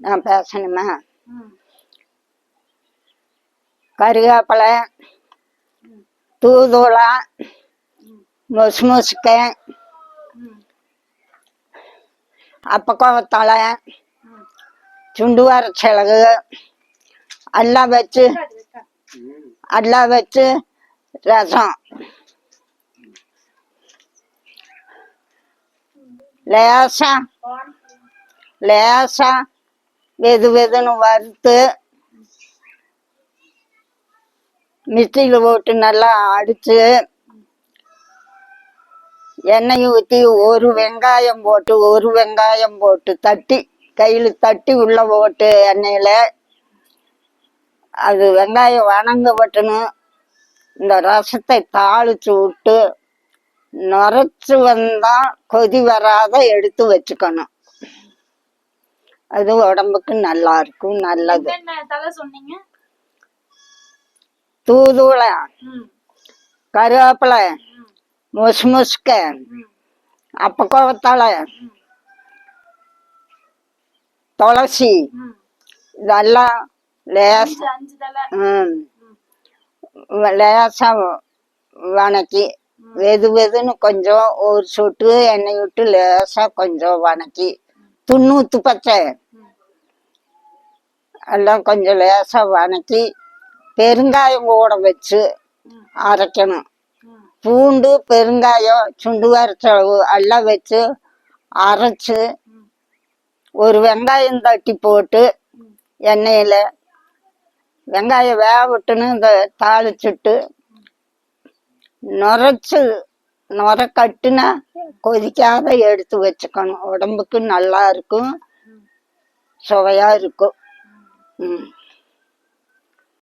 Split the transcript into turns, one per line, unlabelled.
நான் பேசணுமா? கருவேப்பிலை தூதுவளம் மொசு மொசுக்க அப்பக்கோவத்தலை சுண்டு வரச்சிலகு எல்லாம் வச்சு எல்லாம் வச்சு ரசம். லேசா லேசா வெது வெதுன்னு வறுத்து மிக்சியில் போட்டு நல்லா அடித்து எண்ணெய் ஊற்றி ஒரு வெங்காயம் போட்டு ஒரு வெங்காயம் போட்டு தட்டி கையில் தட்டி உள்ளே போட்டு எண்ணெயில் அது வெங்காயம் வணங்கப்பட்டணும் இந்த ரசத்தை தாளிச்சு விட்டு நுரைச்சு வந்தால் கொதி வராத எடுத்து வச்சுக்கணும். அது உடம்புக்கு நல்லா இருக்கும் நல்லது. தூதுவளை கருவேப்பிலை முசு முசுக்க அப்பக்கோவத்தலை துளசி இதெல்லாம் லேச லேசா வணக்கி வெது வெதுன்னு கொஞ்சம் ஒரு சொட்டு எண்ணெய் விட்டு லேசா கொஞ்சம் வணக்கி துண்ணூத்து பச்சை எல்லாம் கொஞ்சம் லேசாக வணக்கி பெருங்காயம் கூட வச்சு அரைக்கணும். பூண்டு பெருங்காயம் சுண்டு வரைச்சளவு எல்லாம் வச்சு அரைச்சு ஒரு வெங்காயம் தட்டி போட்டு எண்ணெயில் வெங்காயம் வேக விட்டுன்னு இந்த தாளிச்சுட்டு நுரைச்சு நுரை கட்டுனா கொதிக்காத எடுத்து வச்சுக்கணும். உடம்புக்கு நல்லா இருக்கும். சுவையா இருக்கும். ம்.